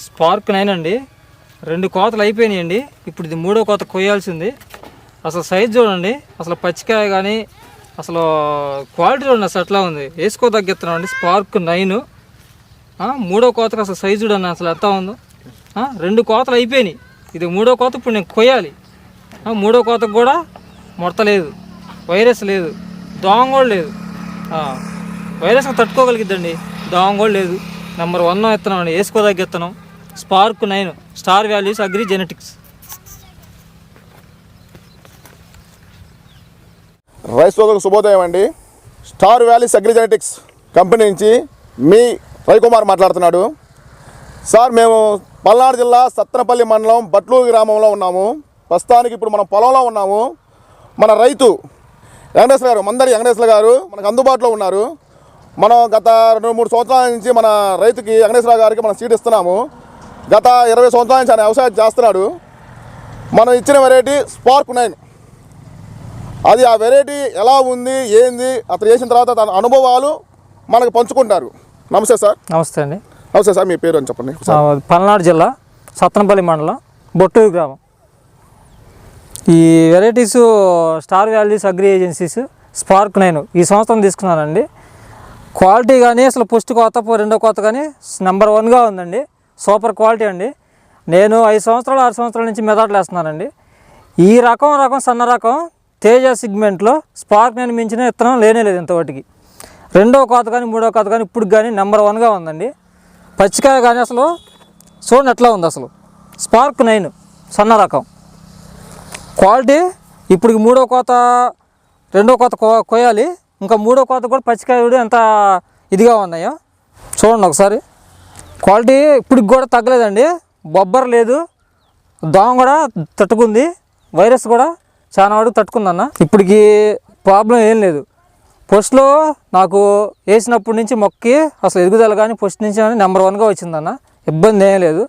Spark nine అండి. రెండు కోతలు అయిపోయినాయండి. ఇప్పుడు ఇది మూడో కోత కొయ్యాల్సింది. అసలు సైజ్ చూడండి. అసలు పచ్చికాయ కానీ అసలు క్వాలిటీ చూడండి. అసలు ఎట్లా ఉంది. వేసుకో తగ్గిస్తున్నాం అండి స్పార్క్ నైన్. మూడో కోతకు అసలు సైజు చూడండి. అసలు ఎంత ఉందో. రెండు కోతలు అయిపోయినాయి. ఇది మూడో కోత ఇప్పుడు నేను కొయ్యాలి. మూడో కోతకు కూడా ముడత లేదు. వైరస్ లేదు. దోమ కూడా లేదు. ఆ, వైరస్ తట్టుకోగలిగిద్దండి. దోమ కూడా లేదు. నెంబర్ వన్ ఎత్తున్నాం అండి వేసుకోదగ్గ ఎత్తనం spark nine star values agri genetics. Rice సోదరులకు శుభోదయం అండి. స్టార్ వ్యాలీస్ అగ్రిజెనెటిక్స్ కంపెనీ నుంచి మీ రవికుమార్ మాట్లాడుతున్నాడు. సార్ మేము పల్నాడు జిల్లా సత్తనపల్లి మండలం బట్లూరు గ్రామంలో ఉన్నాము. ప్రస్తుతానికి ఇప్పుడు మనం పొలంలో ఉన్నాము. మన రైతు వెంకటేశ్వర గారు మందరి వెంకటేశ్వర గారు మనకు అందుబాటులో ఉన్నారు. మనం గత రెండు మూడు సంవత్సరాల నుంచి మన రైతుకి వెంకటేశ్వర గారికి మనం సీట్ ఇస్తున్నాము. గత ఇరవై సంవత్సరాల నుంచి ఆయన వ్యవసాయం చేస్తున్నాడు. మనం ఇచ్చిన వెరైటీ స్పార్క్ నైన్ అది ఆ వెరైటీ ఎలా ఉంది ఏంది అతను చేసిన తర్వాత తన అనుభవాలు మనకు పంచుకుంటారు. నమస్తే సార్. నమస్తే అండి. నమస్తే సార్ మీ పేరు అని చెప్పండి. పల్నాడు జిల్లా సత్తనపల్లి మండలం బొట్టూరు గ్రామం. ఈ varieties star values agri agencies spark nine ఈ సంవత్సరం తీసుకున్నానండి. క్వాలిటీ కానీ అసలు పుష్టి కోత రెండో కోత కానీ నెంబర్ వన్గా ఉందండి. సూపర్ క్వాలిటీ అండి. నేను ఐదు సంవత్సరాలు ఆరు సంవత్సరాల నుంచి మెదడులు వేస్తున్నానండి. ఈ రకం రకం సన్న రకం తేజ సిగ్మెంట్లో స్పార్క్ నేను మించిన విత్తనం లేనే లేదు ఇంతవరకు. రెండో కోత కానీ మూడో కోత కానీ ఇప్పుడు కానీ నెంబర్ వన్గా ఉందండి. పచ్చికాయ కానీ అసలు చూడండి ఎట్లా ఉంది అసలు. స్పార్క్ నైన్ సన్న రకం. క్వాలిటీ ఇప్పుడు మూడో కోత రెండో కోత కో- కోయాలి. ఇంకా మూడో కోత కూడా పచ్చికాయ కూడా ఎంత ఇదిగా ఉన్నాయో చూడండి ఒకసారి. క్వాలిటీ ఇప్పుడు కూడా తగ్గలేదండి. బొబ్బర్ లేదు. దోమ కూడా తట్టుకుంది. వైరస్ కూడా చాలా వరకు తట్టుకుందన్న. ఇప్పటికి ప్రాబ్లం ఏం లేదు. ఫస్ట్లో నాకు వేసినప్పటి నుంచి మొక్కి అసలు ఎదుగుదల కానీ ఫస్ట్ నుంచి కానీ నెంబర్ వన్గా వచ్చిందన్న. ఇబ్బంది ఏం లేదు.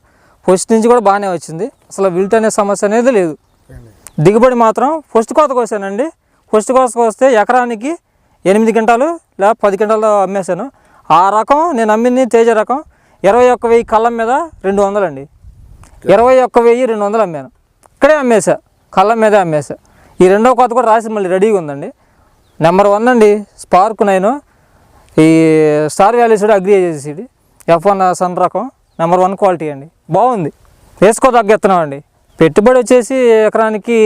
ఫస్ట్ నుంచి కూడా బాగానే వచ్చింది. అసలు విల్ట్ అనే సమస్య అనేది లేదు. దిగుబడి మాత్రం ఫస్ట్ కోతకు వచ్చానండి ఫస్ట్ కోతకు వస్తే ఎకరానికి ఎనిమిది గంటలు లేదా పది గంటలు అమ్మేశాను. ఆ రకం నేను అమ్మింది తేజ రకం. ఇరవై ఒక్క వెయ్యి కళ్ళం మీద రెండు వందలండి. ఇరవై ఒక్క వెయ్యి రెండు వందలు అమ్మాను. ఇక్కడే అమ్మేశా. కళ్ళం మీదే అమ్మేశా. ఈ రెండో కోత కూడా రాసి మళ్ళీ రెడీగా ఉందండి. నెంబర్ వన్ అండి స్పార్క్ నైన్. ఈ స్టార్ వ్యాలీస్ కూడా అగ్రి చేసేసి ఎఫ్ వన్ సన్ రకం నెంబర్ వన్ క్వాలిటీ అండి. బాగుంది. వేసుకోదగ్గ విత్తనం అండి పెట్టుబడి వచ్చేసి ఎకరానికి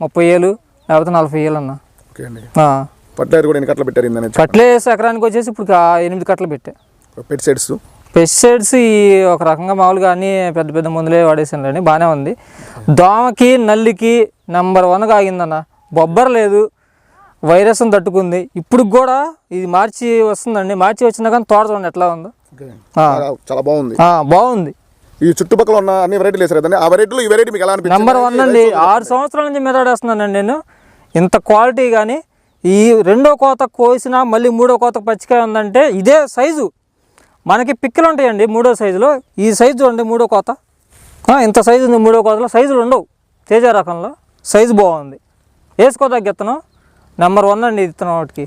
ముప్పై ఏళ్ళు లేకపోతే నలభై ఏళ్ళు అన్న ఓకే అండి. ఆ. పట్లేరు కూడా ఎన్ని కట్టలు పెట్టారు వేసి ఎకరానికి వచ్చేసి ఇప్పుడు ఎనిమిది కట్టలు పెట్టా. పెట్ సెట్స్? పెస్టిసైడ్స్ ఈ ఒక రకంగా మామూలుగా అన్ని పెద్ద పెద్ద మందులే వాడేసానులేండి బాగానే ఉంది. దోమకి నల్లికి నెంబర్ వన్గా ఆగిందన్న బొబ్బర లేదు వైరస్ తట్టుకుంది. ఇప్పుడు కూడా ఇది మార్చి వస్తుందండి. మార్చి వచ్చినా కానీ తోట చూడండి ఎట్లా ఉందో. చాలా- బాగుంది. బాగుంది. ఈ చుట్టుపక్కల ఉన్న అన్ని వెరైటీలు వేసారు కదండి. ఆ వెరైటీలో ఈ వెరైటీ మీకు ఎలా నెంబర్ వన్ అండి ఆరు సంవత్సరాల నుంచి మెదాడేస్తున్నానండి నేను. ఇంత క్వాలిటీ కానీ ఈ రెండో కోత కోసినా మళ్ళీ మూడో కోత పచ్చికాయ ఉందంటే ఇదే సైజు మనకి పిక్కలు ఉంటాయండి మూడో సైజులో. ఈ సైజు చూడండి మూడో కోత. ఇంత సైజు ఉంది మూడో కోతలో. సైజులు ఉండవు తేజ రకంలో. సైజు బాగుంది. వేసుకోదగ్గ ఇత్తనం నెంబర్ వన్ అండి ఇత్తనం వాటికి.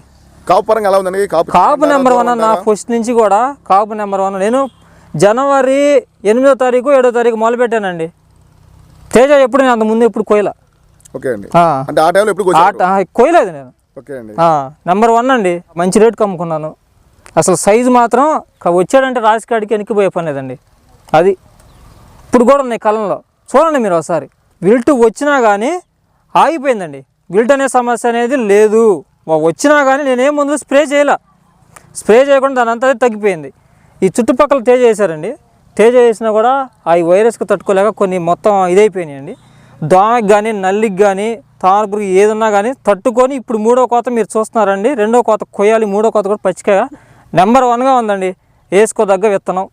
కాపు పరంగా ఎలా ఉందండి? కాపు కాపు నెంబర్ వన్ అన్న ఫస్ట్ నుంచి కూడా కాపు నెంబర్ వన్ నేను జనవరి ఎనిమిదో తారీఖు ఏడో తారీఖు మొదలు పెట్టానండి. తేజ ఎప్పుడు నేను అంత ముందు ఎప్పుడు కోయలా ఓకే అండి. ఆ. అంటే ఆ టైంలో ఎప్పుడు ఆ కోసారు ట- కోయలేదు నేను. ఓకే అండి. నెంబర్ వన్ అండి. మంచి రేటుకి అమ్ముకున్నాను అసలు సైజు మాత్రం వచ్చాడంటే రాజకాడికి వెనక్కిపోయే పని లేదండి. అది ఇప్పుడు కూడా ఉన్నాయి కలంలో. చూడండి మీరు ఒకసారి. విల్టు వచ్చినా కానీ ఆగిపోయిందండి. విల్ట్ అనే సమస్య అనేది లేదు. వచ్చినా కానీ నేనేం ముందు స్ప్రే చేయలే. స్ప్రే చేయకుండా దాని అంతా తగ్గిపోయింది. ఈ చుట్టుపక్కల తేజ వేశారండి. తేజ వేసినా కూడా ఆ వైరస్కి తట్టుకోలేక కొన్ని మొత్తం ఇదైపోయినాయండి. దోమకి కానీ నల్లికి కానీ తామరపురికి ఏదన్నా కానీ తట్టుకొని ఇప్పుడు మూడో కోత మీరు చూస్తున్నారండి. రెండో కోత కొయ్యాలి మూడో కోత కూడా పచ్చికాయ. నెంబర్ వన్గా ఉందండి. వేసుకోదగ్గ విత్తనం.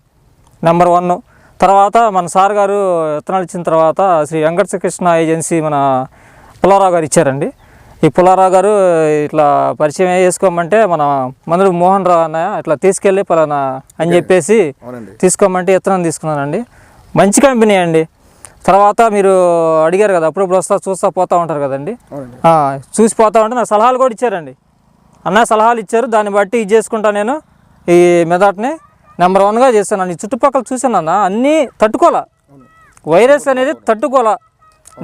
నెంబర్ వన్ తర్వాత మన సార్ గారు విత్తనాలు ఇచ్చిన తర్వాత శ్రీ వెంకట కృష్ణ ఏజెన్సీ మన పుల్లారావు గారు ఇచ్చారండి. ఈ పుల్లారావు గారు ఇట్లా పరిచయం చేసుకోమంటే మన మందుడు మోహన్ రావు అన్నయ్య ఇట్లా తీసుకెళ్ళి పలానా అని చెప్పేసి తీసుకోమంటే విత్తనం తీసుకున్నానండి. మంచి కంపెనీ అండి. తర్వాత మీరు అడిగారు కదా అప్పుడప్పుడు వస్తా చూస్తా పోతా ఉంటారు కదండి. చూసి పోతా ఉంటే నాకు సలహాలు కూడా ఇచ్చారండి. అన్న సలహాలు ఇచ్చారు. దాన్ని బట్టి ఇది చేసుకుంటా నేను ఈ మెదట్ని నెంబర్ వన్గా చేస్తాను. ఈ చుట్టుపక్కల చూసానన్న అన్నీ తట్టుకోలే. వైరస్ అనేది తట్టుకోలే.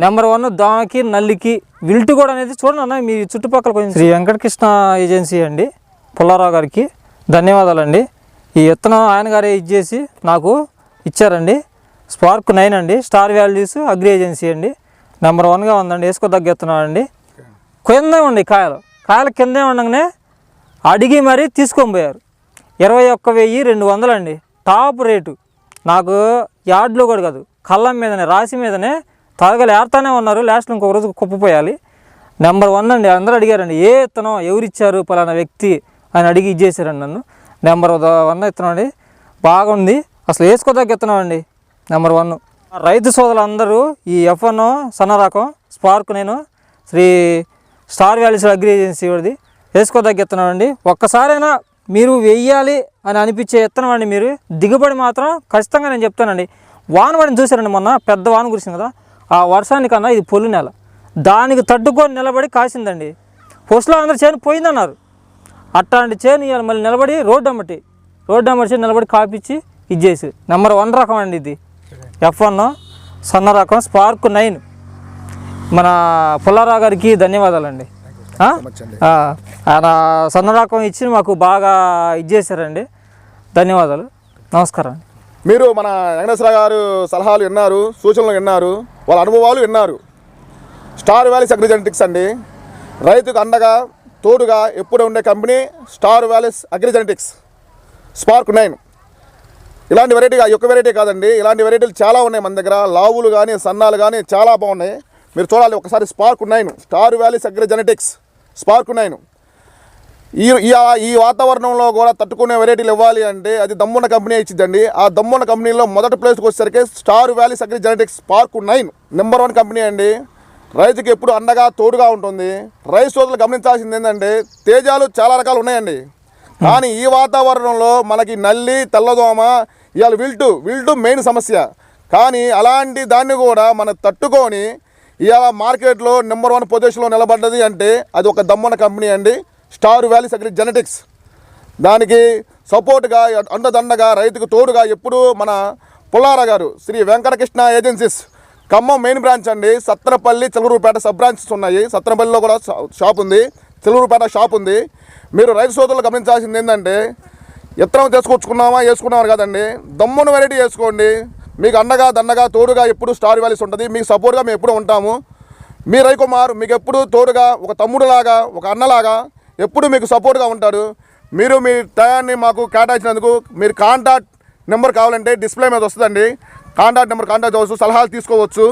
నెంబర్ వన్ దామకి నల్లికి విల్టు కూడా అనేది చూడండి అన్న మీ చుట్టుపక్కల కొంచెం శ్రీ వెంకటకృష్ణ ఏజెన్సీ అండి పుల్లారావు గారికి ధన్యవాదాలండి. ఈ విత్తనం ఆయన గారే ఇచ్చేసి నాకు ఇచ్చారండి. స్పార్క్ నైన్ అండి స్టార్ వాల్యూస్ అగ్రి ఏజెన్సీ అండి. నెంబర్ వన్గా ఉందండి వేసుకోదగ్గ విత్తనం అండి. కిందే ఉండి కాయలు. కాయల కిందే ఉండగానే అడిగి మరీ తీసుకొని పోయారు. ఇరవై ఒక్క వెయ్యి రెండు వందలండి. Top rate. నాకు యార్డ్లో కూడా కాదు. కళ్ళం మీదనే రాసి మీదనే త్వరగా ఏడతానే ఉన్నారు. లాస్ట్లో ఇంకొక రోజు కుప్పపోయాలి నెంబర్ వన్ అండి. అందరూ అడిగారండి ఏ ఇత్తనం ఎవరిచ్చారు పలానా వ్యక్తి? అని అడిగి ఇచ్చేసారండి నన్ను. నెంబర్ వన్ ఇత్తనం అండి. బాగుంది. అసలు వేసుకోదగ్గ ఇత్తనం అండి. Number one. రైతు సోదరులు అందరూ ఈ ఎఫ్ వన్ సన్న రకం స్పార్క్ నేను Shri star valleys agri agency వాడిది. వేసుకోదగ్గ ఇత్తనం అండి ఒక్కసారైనా మీరు వెయ్యాలి అని అనిపించే ఇత్తనం అండి మీరు దిగుబడి మాత్రం ఖచ్చితంగా నేను చెప్తానండి. వాన పడిన చూసారండి మొన్న పెద్ద వాన కురిసింది కదా. ఆ వర్షానికన్నా ఇది పొల్లు నెల. దానికి తట్టుకొని నిలబడి కాసిందండి. పొస్ట్లో అందరు చేను పోయిందన్నారు. అట్లాంటి చేను ఇవాళ మళ్ళీ నిలబడి రోడ్డు అమ్మటి. రోడ్డు అమ్మటి నిలబడి కాపిచ్చి ఇచ్చేసి. నెంబర్ వన్ రకం అండి ఇది. ఎఫ్ వన్ సన్న రకం స్పార్క్ నైన్. మన పుల్లారావు గారికి ధన్యవాదాలండి. ఆ? ఆయన సన్నరాకం ఇచ్చి మాకు బాగా ఇచ్చేసారండి ధన్యవాదాలు. నమస్కారం. మీరు మన వెంకటేశ్వర గారు సలహాలు విన్నారు సూచనలు విన్నారు వాళ్ళ అనుభవాలు విన్నారు. స్టార్ వ్యాలీస్ అగ్రిజెనెటిక్స్ అండి. రైతుకు అండగా తోడుగా ఎప్పుడు ఉండే company star valleys agri genetics spark nine. ఇలాంటి వెరైటీ ఒక వెరైటీ కాదండి. ఇలాంటి వెరైటీలు చాలా ఉన్నాయి మన దగ్గర. లావులు కానీ సన్నాలు కానీ చాలా బాగున్నాయి. మీరు చూడాలి ఒకసారి spark nine star valleys agri genetics spark nine. ఈ ఈ ఈ వాతావరణంలో కూడా తట్టుకునే వెరైటీలు ఇవ్వాలి అంటే అది దమ్మున్న కంపెనీ ఇచ్చిందండి ఆ దమ్మున్న కంపెనీలో మొదటి ప్లేస్కి వచ్చేసరికి star valleys agri genetics spark nine number one company అండి. రైతుకి ఎప్పుడు అండగా తోడుగా ఉంటుంది. రైతు సోదరులు గమనించాల్సింది ఏంటంటే తేజాలు చాలా రకాలు ఉన్నాయండి. కానీ ఈ వాతావరణంలో మనకి నల్లి తెల్లదోమ ఇవాళ విల్టు విల్టు మెయిన్ సమస్య. కానీ అలాంటి దాన్ని కూడా మనం తట్టుకొని ఇవాళ మార్కెట్లో నెంబర్ వన్ పొజిషన్లో నిలబడ్డది అంటే అది ఒక దమ్మన కంపెనీ అండి. Star valleys agri genetics. దానికి సపోర్ట్గా అండదండగా రైతుకు తోడుగా ఎప్పుడూ మన Pullara garu Shri Venkatakrishna agencies. Khammam main branch అండి. సత్తనపల్లి చిలకూరుపేట సబ్ బ్రాంచెస్ ఉన్నాయి. సత్తనపల్లిలో కూడా షాప్ ఉంది. చిలూరుపేట షాప్ ఉంది. మీరు రైతు సోదరులు గమనించాల్సింది ఏంటంటే ఇత్తనం తీసుకొచ్చుకున్నామా వేసుకున్నామని కదండి. దమ్మున వెరైటీ వేసుకోండి. మీకు అండగా దండగా తోడుగా ఎప్పుడు స్టార్ వ్యాలీస్ ఉంటుంది. మీకు సపోర్ట్గా మేము ఎప్పుడు ఉంటాము. మీ రవికుమార్ మీకు ఎప్పుడు తోడుగా ఒక తమ్ముడులాగా ఒక అన్నలాగా ఎప్పుడు మీకు సపోర్ట్గా ఉంటాడు. మీరు మీ టయాన్ని మాకు కేటాయించినందుకు మీరు కాంటాక్ట్ నెంబర్ కావాలంటే డిస్ప్లే మీద వస్తుందండి. కాంటాక్ట్ నెంబర్ కాంటాక్ట్ అవ్వచ్చు సలహాలు తీసుకోవచ్చు.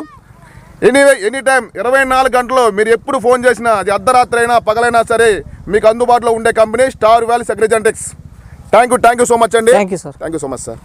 ఎనీవే ఎనీ టైం ఇరవై నాలుగు గంటలు మీరు ఎప్పుడు ఫోన్ చేసినా అది అర్ధరాత్రి అయినా పగలైనా సరే మీకు అందుబాటులో ఉండే company star valleys agri genetics thank you thank you so much అండి. Thank you sir thank you so much sir